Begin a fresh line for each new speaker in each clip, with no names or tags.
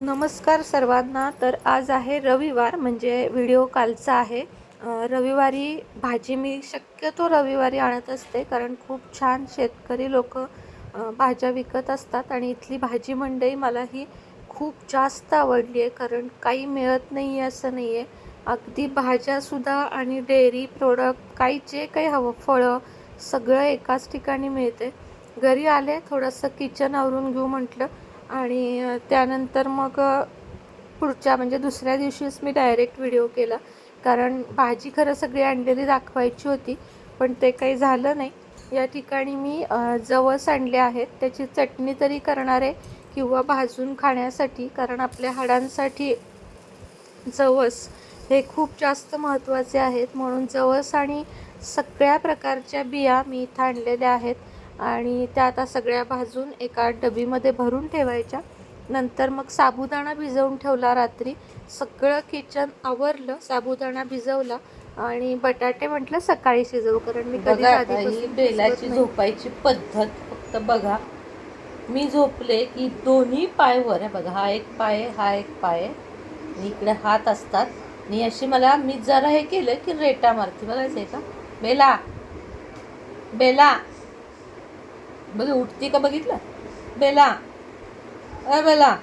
नमस्कार सर्वांना. तर आज आहे रविवार म्हणजे व्हिडिओ कालचा आहे. रविवारी भाजी मी शक्यतो रविवारी आणत असते कारण खूप छान शेतकरी लोक भाज्या विकत असतात आणि इथली भाजी मंडई मला ही खूप जास्त आवडली आहे कारण काही मिळत नाही आहे असं नाही आहे अगदी भाज्यासुद्धा आणि डेअरी प्रोडक्ट काही जे काही हवं फळं सगळं एकाच ठिकाणी मिळते. घरी आले थोडंसं किचन आवरून घेऊ म्हटलं आणि त्यानंतर मग पुढच्या म्हणजे दुसऱ्या दिवशीच मी डायरेक्ट व्हिडिओ केला. कारण भाजी खरं सगळी आणलेली दाखवायची होती पण ते काही झालं नाही. या ठिकाणी मी जवस आणले आहेत. त्याची चटणी तरी करणार आहे किंवा भाजून खाण्यासाठी कारण आपल्या हाडांसाठी जवस हे खूप जास्त महत्त्वाचे आहेत. म्हणून जवस आणि सगळ्या प्रकारच्या बिया मी इथं आणलेल्या आहेत. आणि त्या आता सगळ्या भाजून एका डबीमध्ये भरून ठेवायच्या. नंतर मग साबुदाणा भिजवून ठेवला रात्री. सगळं किचन आवरलं साबुदाणा भिजवला आणि बटाटे म्हटलं सकाळी शिजवू कारण मी आधीपासून
बेलाची. झोपायची पद्धत फक्त बघा. मी झोपले की दोन्ही पाय वर आहे बघा. हा एक पाय आहे, हा एक पाय आहे. आणि इकडे हात असतात. आणि अशी मला मी जरा हे केलं की रेटा मारते. बघायचंय का? बेला. बेला. बघ उठती का बघितलं? बेला. अ बेला.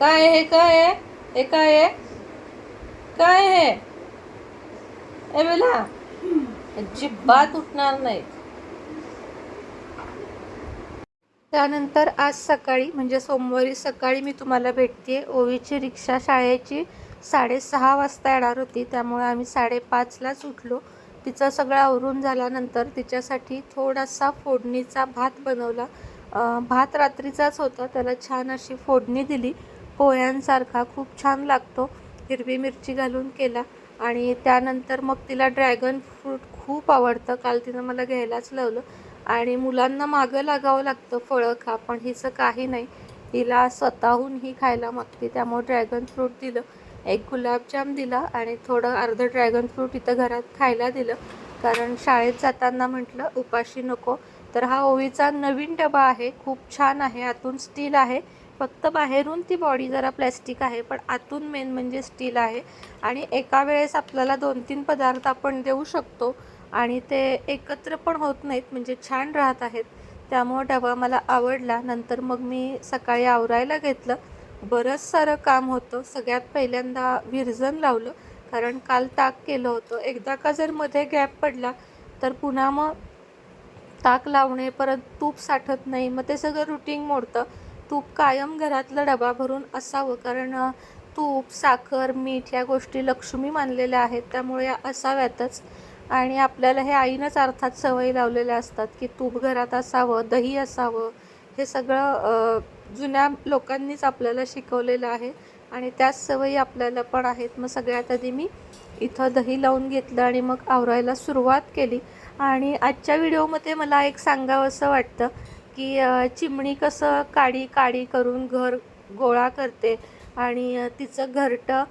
काय हे काय आहे हे काय आहे काय आहे ए बेला. अजिबात उठणार नाही
त्यानंतर आज सकाळी म्हणजे सोमवारी सकाळी मी तुम्हाला भेटते ओवीची रिक्षा शाळेची साडेसहा वाजता येणार होती. त्यामुळे आम्ही साडेपाचलाच उठलो. तिचं सगळं आवरून झाल्यानंतर तिच्यासाठी थोडासा फोडणीचा भात बनवला. भात रात्रीचाच होता. त्याला छान अशी फोडणी दिली. पोह्यांसारखा खूप छान लागतो. हिरवी मिरची घालून केला. आणि त्यानंतर मग तिला ड्रॅगन फ्रूट खूप आवडतं. काल तिनं मला घ्यायलाच लावलं. आणि मुलांना मागं लागावं लागतं फळं खा पण हिचं काही नाही. हिला स्वतःहून ही खायला मागते. त्यामुळे ड्रॅगन फ्रूट दिलं. एक गुलाबजाम दिला आणि थोडं अर्धं ड्रॅगन फ्रूट इथं घरात खायला दिलं. कारण शाळेत जाताना म्हटलं उपाशी नको. तर हा ओवीचा नवीन डबा आहे. खूप छान आहे. आतून स्टील आहे. फक्त बाहेरून ती बॉडी जरा प्लॅस्टिक आहे पण आतून मेन म्हणजे स्टील आहे. आणि एका वेळेस आपल्याला दोन तीन पदार्थ आपण देऊ शकतो आणि ते एकत्र पण होत नाहीत म्हणजे छान राहत आहेत. त्यामुळं डबा मला आवडला. नंतर मग मी सकाळी आवरायला घेतलं. बरंच सारं काम होतं. सगळ्यात पहिल्यांदा विरजन लावलं. कारण काल ताक केलं होतं. एकदा का जर मध्ये गॅप पडला तर पुन्हा मग ताक लावणे परत तूप साठत नाही. मग ते सगळं रुटीन मोडतं. तूप कायम घरातलं डबा भरून असावं. कारण तूप साखर मीठ या गोष्टी लक्ष्मी मानलेल्या आहेत. त्यामुळे या असाव्यातच. आणि आपल्याला हे आईनंच अर्थात सवयी लावलेल्या असतात की तूप घरात असावं दही असावं. हे सगळं जुन्या लोकांनीच आपल्याला शिकवलेलं आहे आणि त्याच सवयी आपल्याला पण आहेत. मग सगळ्यात आधी मी इथं दही लावून घेतलं आणि मग आवरायला सुरुवात केली. आणि आजच्या व्हिडिओमध्ये मला एक सांगावंसं वाटतं की चिमणी कसं काडी काडी करून घर गोळा करते आणि तिचं घरटं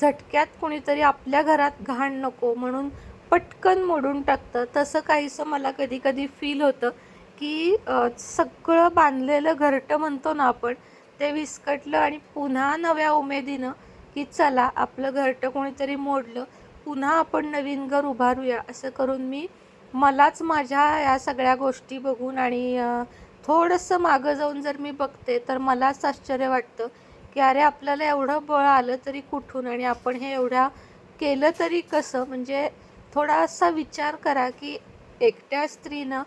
झटक्यात कोणीतरी आपल्या घरात घाण नको म्हणून पटकन मोडून टाकतं. तसं काहीसं मला कधी कधी फील होतं. की सगळं बांधलेलं घरटं म्हणतो ना आपण ते विस्कटलं आणि पुन्हा नव्या उमेदीनं की चला आपलं घरटं कोणीतरी मोडलं पुन्हा आपण नवीन घर उभारूया असं करून मी मलाच माझ्या या सगळ्या गोष्टी बघून आणि थोडंसं मागं जाऊन जर मी बघते तर मलाच आश्चर्य वाटतं की अरे आपल्याला एवढं बळ आलं तरी कुठून आणि आपण हे एवढ्या केलं तरी कसं? म्हणजे थोडासा विचार करा की एकट्या स्त्रीनं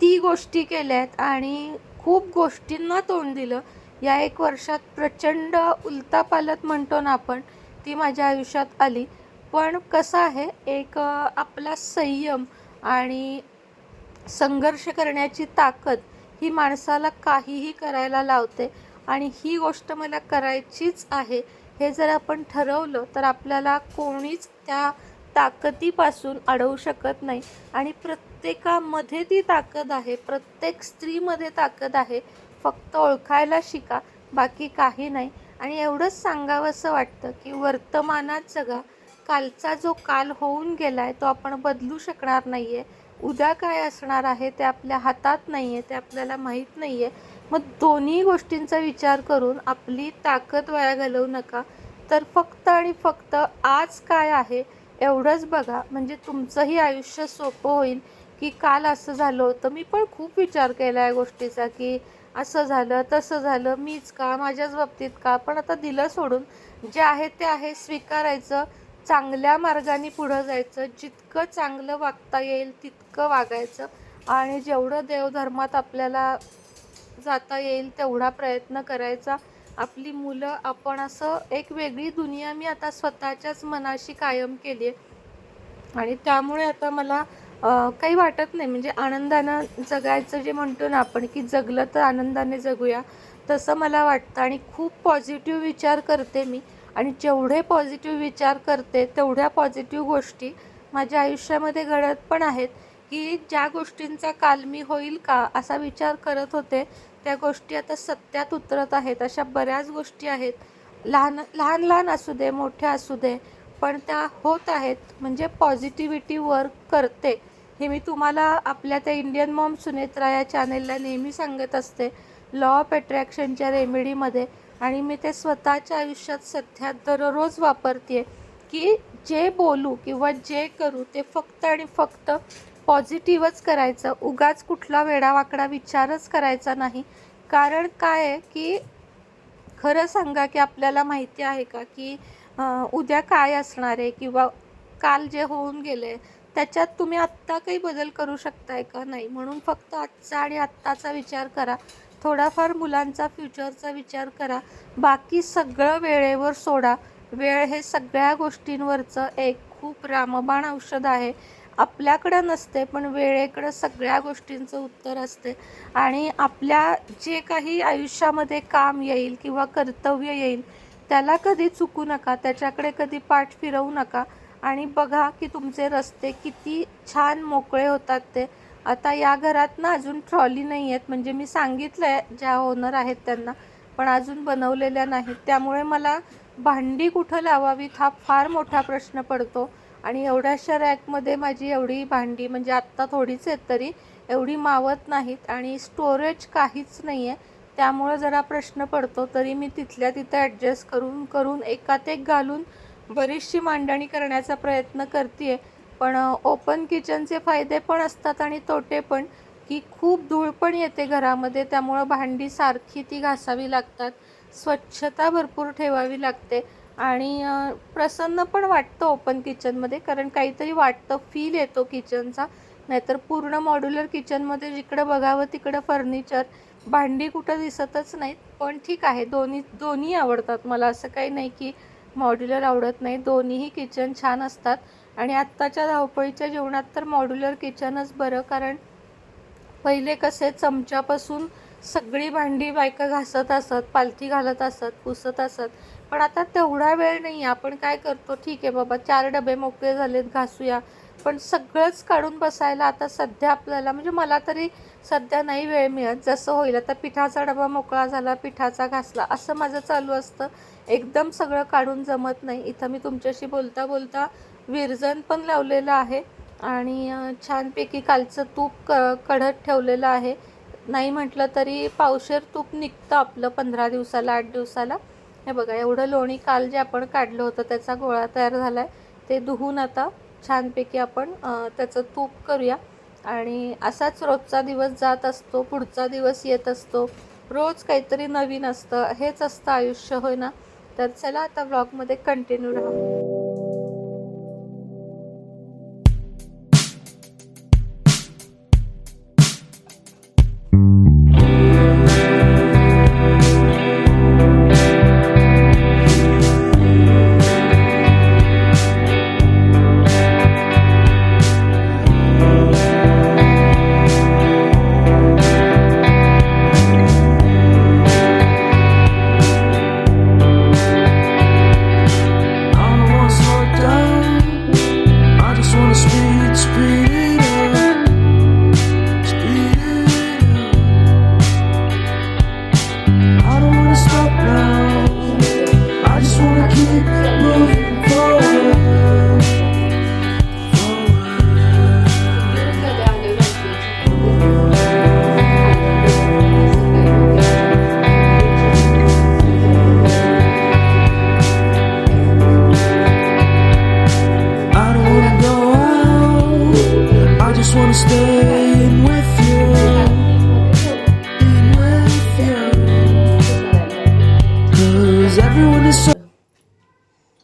किती गोष्टी केल्या आहेत आणि खूप गोष्टींना तोंड दिलं. या एक वर्षात प्रचंड उलतापालत म्हणतो ना आपण ती माझ्या आयुष्यात आली. पण कसं आहे एक आपला संयम आणि संघर्ष करण्याची ताकद ही माणसाला काहीही करायला लावते आणि ही गोष्ट मला करायचीच आहे. हे जर आपण ठरवलं तर आपल्याला कोणीच त्या ताकदीपासून अडवू शकत नाही. आणि प्रत्येकामध्ये ती ताकद आहे. प्रत्येक स्त्रीमध्ये ताकद आहे. फक्त ओळखायला शिका. बाकी काही नाही. आणि एवढंच सांगावंसं वाटतं की वर्तमानात जगा. कालचा जो काल होऊन गेला आहे तो आपण बदलू शकणार नाही आहे उद्या काय असणार आहे ते आपल्या हातात नाही आहे ते आपल्याला माहीत नाही आहे मग दोन्ही गोष्टींचा विचार करून आपली ताकद वाया घालवू नका. तर फक्त आणि फक्त आज काय आहे एवढंच बघा. म्हणजे तुमचंही आयुष्य सोपं होईल की काल असं झालं होतं. मी पण खूप विचार केला आहे गोष्टीचा की असं झालं तसं झालं मीच का माझ्याच बाबतीत का? पण आता दिलं सोडून. जे आहे ते आहे स्वीकारायचं चांगल्या मार्गाने पुढं जायचं जितकं चांगलं वागता येईल तितकं वागायचं. आणि जेवढं देवधर्मात आपल्याला जाता येईल तेवढा प्रयत्न करायचा. आपली मुलं आपण असं एक वेगळी दुनिया मी आता स्वतःच्याच मनाशी कायम केली आहे. आणि त्यामुळे आता मला काही वाटत नाही. म्हणजे आनंदानं जगायचं जे म्हणतो ना आपण की जगलं तर आनंदाने जगूया तसं मला वाटतं. आणि खूप पॉझिटिव्ह विचार करते मी. आणि जेवढे पॉझिटिव्ह विचार करते तेवढ्या पॉझिटिव्ह गोष्टी माझ्या आयुष्यामध्ये घडत पण आहेत. की ज्या गोष्टींचा काल मी होईल का असा विचार करत होते त्या गोष्टी आता सत्यात उतरत आहेत. अशा बऱ्याच गोष्टी आहेत. लहान लहान लहान असू दे मोठ्या असू दे पण त्या होत आहेत. म्हणजे पॉझिटिव्हिटी वर्क करते. हे मी तुम्हाला आपल्या त्या इंडियन मॉम सुनेत्रा या चॅनेलला नेहमी सांगत असते. लॉ ऑफ अट्रॅक्शनच्या रेमेडीमध्ये आणि मी ते स्वतःच्या आयुष्यात सध्या दररोज वापरते की जे बोलू किंवा जे करू ते फक्त आणि फक्त पॉझिटिव्हच करायचं. उगाच कुठला वेडावाकडा विचारच करायचा नाही. कारण काय आहे की खरं सांगा की आपल्याला माहिती आहे का की उद्या काय असणार आहे किंवा काल जे होऊन गेले त्याच्यात तुम्ही आत्ता काही बदल करू शकताय का? नाही. म्हणून फक्त आजचा आणि आत्ताचा विचार करा. थोडाफार मुलांचा फ्युचरचा विचार करा. बाकी सगळं वेळेवर सोडा. वेळ हे सगळ्या गोष्टींवरचं एक खूप रामबाण औषध आहे. आपल्याकडं नसते पण वेळेकडं सगळ्या गोष्टींचं उत्तर असते. आणि आपल्या जे काही आयुष्यामध्ये काम येईल किंवा कर्तव्य येईल त्याला कधी चुकू नका त्याच्याकडे कधी पाठ फिरवू नका. आणि बघा की तुमचे रस्ते किती छान मोकळे होतात ते. आता या घरात ना अजून ट्रॉली नाही आहेत म्हणजे मी सांगितलं आहे ज्या ओनर आहेत त्यांना पण अजून बनवलेल्या नाहीत. त्यामुळे मला भांडी कुठं लावावीत हा फार मोठा प्रश्न पडतो. आणि एवढ्याशा रॅकमध्ये माझी एवढी भांडी म्हणजे आत्ता थोडीच आहेत तरी एवढी मावत नाहीत आणि स्टोरेज काहीच नाही आहे त्यामुळं जरा प्रश्न पडतो तरी मी तिथल्या तिथं ॲडजस्ट करून करून एकात एक घालून बरीचशी मांडणी करण्याचा प्रयत्न करते पण ओपन किचनचे फायदे पण असतात आणि तोटे पण. की खूप धूळ पण येते घरामध्ये त्यामुळं भांडी सारखी ती घासावी लागतात. स्वच्छता भरपूर ठेवावी लागते. आणि प्रसन्न पण वाटतं ओपन किचनमध्ये कारण काहीतरी वाटतं फील येतो किचनचा नाहीतर पूर्ण मॉड्युलर किचनमध्ये जिकडं बघावं तिकडं फर्निचर भांडी कुठं दिसतच नाहीत. पण ठीक आहे दोन्ही दोन्ही आवडतात. मला असं काही नाही की मॉड्युलर आवडत नाही. दोन्हीही किचन छान असतात. आणि आत्ताच्या धावपळीच्या जीवनात तर मॉड्युलर किचनच बरं कारण पहिले कसे चमच्यापासून सगळी भांडी बायका घासत असत पालथी घालत असत पुसत असत. पण आता तेवढा वेळ नाही आपण काय करतो? ठीक आहे बाबा चार डबे मोकळे झालेत घासूया. पण सगळंच काढून बसायला आता सध्या आपल्याला म्हणजे मला तरी सध्या नाही वेळ मिळत. जसं होईल आता पिठाचा डबा मोकळा झाला पिठाचा घासला असं माझं चालू असतं. एकदम सगळं काढून जमत नाही. इथं मी तुमच्याशी बोलता बोलता विरजन पण लावलेलं आहे आणि छानपैकी कालचं तूप क कढत ठेवलेलं आहे. नाही म्हटलं तरी पावशेर तूप निघतं आपलं पंधरा दिवसाला आठ दिवसाला. हे बघा एवढं लोणी काल जे आपण काढलं होतं त्याचा गोळा तयार झाला आहे ते धुवून आता छानपैकी आपण त्याचं तूप करूया. आणि असाच रोजचा दिवस जात असतो पुढचा दिवस येत असतो. रोज काहीतरी नवीन असतं हेच असतं आयुष्य होय ना? तर चला आता ब्लॉगमध्ये कंटिन्यू राहा.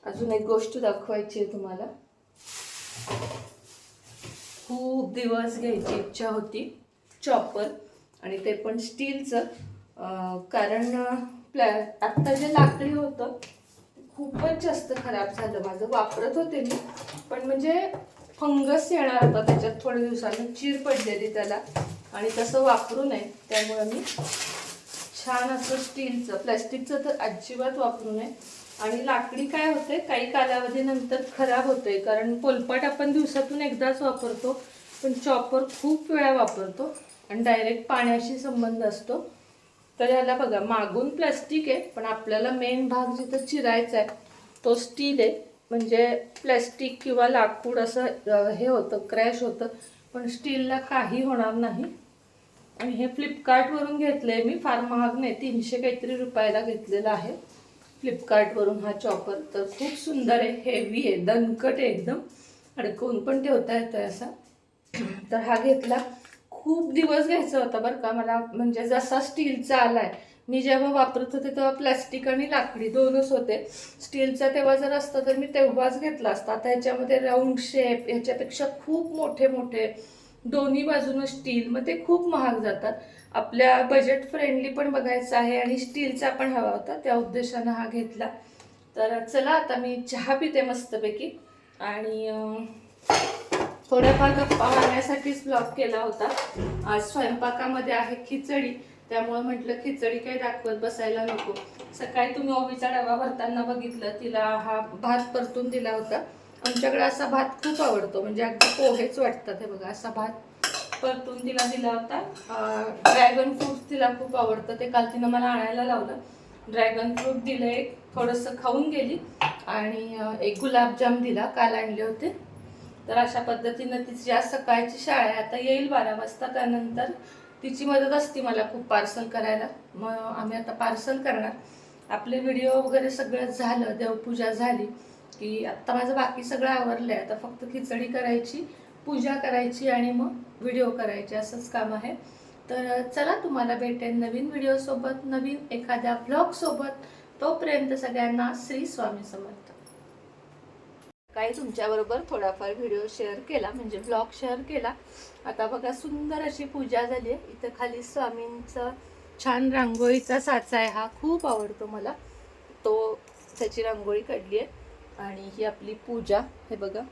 अजून एक
गोष्ट दाखवायची आहे तुम्हाला. खूप दिवस घ्यायची इच्छा होती. चॉपर आणि ते पण स्टीलचं कारण प्लॅ आत्ता जे लाकडी होतं खूपच जास्त खराब झालं. माझं वापरत होते मी. पण म्हणजे फंगस येणार होता त्याच्यात थोड्या दिवसानं चीर पडलेली त्याला. आणि तसं वापरू नये त्यामुळे मी छान असं स्टीलचं प्लॅस्टिकचं तर अजिबात वापरू नये. आणि लाकडी काय होते काही कालावधीनंतर खराब होते कारण पोलपाट आपण दिवसातून एकदाच वापरतो पण चॉपर खूप वेळा वापरतो आणि डायरेक्ट पाण्याशी संबंध असतो. तर याला बघा मागून प्लॅस्टिक आहे पण आपल्याला मेन भाग जिथं चिरायचा आहे तो स्टील आहे. म्हणजे प्लॅस्टिक किंवा लाकूड असं हे होतं क्रॅश होतं पण स्टीलला काही होणार नाही. आणि हे फ्लिपकार्टवरून घेतलं आहे मी फार महाग नाही तीनशे काहीतरी रुपयाला घेतलेलं आहे. फ्लिपकार्टवरून हा चॉपर तर खूप सुंदर आहे हेवी आहे दणकट आहे एकदम. अडकवून पण ठेवता येतो आहे असा. तर हा घेतला. खूप दिवस घ्यायचा होता बरं का मला म्हणजे जसा स्टीलचा आला आहे मी जेव्हा वापरत होते तेव्हा प्लॅस्टिक आणि लाकडी दोनच होते. स्टीलचा तेव्हा जर असतं तर मी तेव्हाच घेतला असता. आता ह्याच्यामध्ये राऊंड शेप ह्याच्यापेक्षा खूप मोठे मोठे दोन्ही बाजूनं स्टील मग ते खूप महाग जातात. आपल्या बजेट फ्रेंडली पण बघायचं आहे आणि स्टीलचा पण हवा होता. त्या उद्देशानं हा घेतला. तर चला आता मी चहा पिते मस्तपैकी. आणि थोड्याफार गप्पा मारण्यासाठीच ब्लॉग केला होता. आज स्वयंपाकामध्ये आहे खिचडी. त्यामुळे म्हटलं खिचडी काही दाखवत बसायला नको. सकाळी तुम्ही ओबीचा डबा भरताना बघितलं तिला हा भात परतून दिला होता. आमच्याकडे असा भात खूप आवडतो म्हणजे अगदी पोहेच वाटतात हे बघा असा भात परतून तिला दिला होता. ड्रॅगन फ्रूट तिला खूप आवडतं ते काल तिनं मला आणायला लावलं. ड्रॅगन फ्रूट दिलं एक थोडंसं खाऊन गेली. आणि एक गुलाबजाम दिला काल आणले होते. तर अशा पद्धतीनं तिची आज सकाळची शाळा आहे. आता येईल बारा वाजता त्यानंतर तिची मदत असते मला खूप पार्सल करायला. मग आम्ही आता पार्सल करणार. आपले व्हिडिओ वगैरे सगळं झालं देवपूजा झाली की आत्ता माझं बाकी सगळं आवरलं आहे आता फक्त खिचडी करायची पूजा करायची आणि मग व्हिडिओ करायचे. असंच काम आहे. तर चला तुम्हाला भेटेन नवीन व्हिडिओसोबत नवीन एखाद्या ब्लॉगसोबत तोपर्यंत सगळ्यांना श्री स्वामी समर्थ. काही तुमच्याबरोबर थोडाफार व्हिडिओ शेअर केला म्हणजे ब्लॉग शेअर केला. आता बघा सुंदर अशी पूजा झाली आहे. इथं खाली स्वामींचं छान रांगोळीचा साचा आहे. हा खूप आवडतो मला. तो त्याची रांगोळी काढली आहे. आणि ही आपली पूजा हे बघा.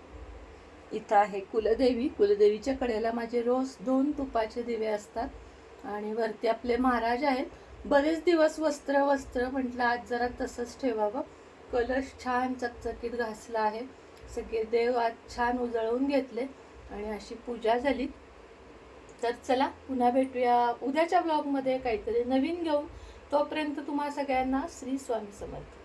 इथं आहे कुलदेवी. कुलदेवीच्या कडेला माझे रोज दोन तुपाचे दिवे असतात. आणि वरती आपले महाराज आहेत. बरेच दिवस वस्त्र वस्त्र म्हटलं आज जरा तसंच ठेवावं. कलश छान चकचकीत घासला आहे. सगळे देव आज छान उजळवून घेतले आणि अशी पूजा झाली. तर चला पुन्हा भेटूया उद्याच्या ब्लॉगमध्ये काहीतरी नवीन घेऊन. तोपर्यंत तुम्हा सगळ्यांना श्री स्वामी समर्थ.